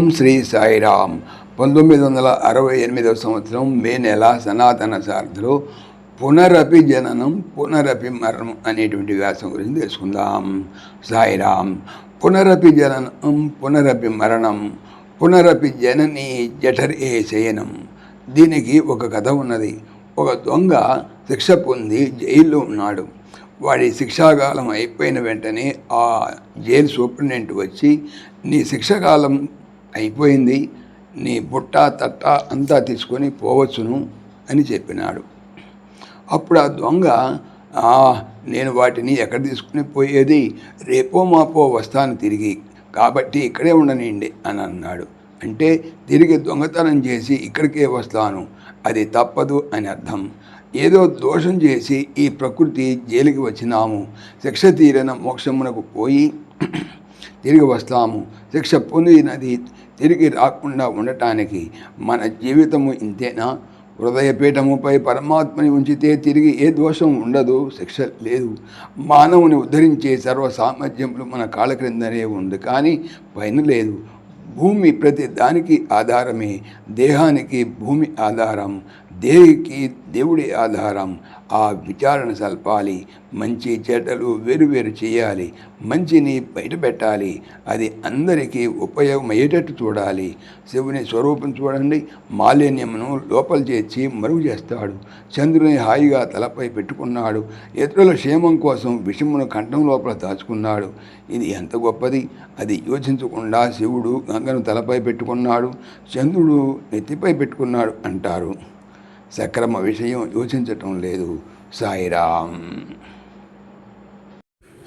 ఓం శ్రీ సాయిరామ్. పంతొమ్మిది వందల అరవై ఎనిమిదవ సంవత్సరం మే నెల సనాతన సారథిలో పునరపి జననం పునరపి మరణం అనేటువంటి వ్యాసం గురించి తెలుసుకుందాం. సాయిరామ్ పునరపి జననం పునరపి మరణం పునరపి జనని జఠరే శయనం. దీనికి ఒక కథ ఉన్నది. ఒక దొంగ శిక్ష పొంది జైల్లో ఉన్నాడు. వాడి శిక్షాకాలం అయిపోయిన వెంటనే ఆ జైలు సూపరింటెండెంట్ వచ్చి నీ శిక్షాకాలం అయిపోయింది. నీ బుట్ట తట్ట అంతా తీసుకొని పోవచ్చును అని చెప్పినాడు. అప్పుడు ఆ దొంగ నేను వాటిని ఎక్కడ తీసుకుని పోయేది? రేపో మాపో వస్తాను తిరిగి. కాబట్టి ఇక్కడే ఉండనండి అని అన్నాడు. అంటే తిరిగి దొంగతనం చేసి ఇక్కడికే వస్తాను. అది తప్పదు అని అర్థం. ఏదో దోషం చేసి ఈ ప్రకృతి జైలుకి వచ్చినాము. శిక్ష తీరిన మోక్షమునకు పోయి తిరిగి వస్తాము. శిక్ష పొందినది తిరిగి రాకుండా ఉండటానికి మన జీవితము ఇంతేనా? హృదయపీఠముపై పరమాత్మని ఉంచితే తిరిగి ఏ దోషం ఉండదు శిక్ష లేదు. మానవుని ఉద్ధరించే సర్వ సామర్థ్యములు మన కాళ్ళ క్రిందనే ఉంది కానీ పైన లేదు. భూమి ప్రతి దానికి ఆధారమే దేహానికి భూమి ఆధారం. దేహికి దేవుడి ఆధారం. ఆ విచారణ సల్పాలి. మంచి చెడ్డలు వేరువేరు చేయాలి. మంచిని బయట పెట్టాలి. అది అందరికీ ఉపయోగమయ్యేటట్టు చూడాలి. శివుని స్వరూపం చూడండి. మాలిన్యమును లోపల చేర్చి మరుగు చేస్తాడు. చంద్రుని హాయిగా తలపై పెట్టుకున్నాడు. ఇతరుల క్షేమం కోసం విషమును కంఠం లోపల దాచుకున్నాడు. ఇది ఎంత గొప్పది? అది యోచించకుండా శివుడు గంగను తలపై పెట్టుకున్నాడు. చంద్రుడు నెత్తిపై పెట్టుకున్నాడు అంటారు. సక్రమ విషయం యోచించటం లేదు. సాయిరామ్.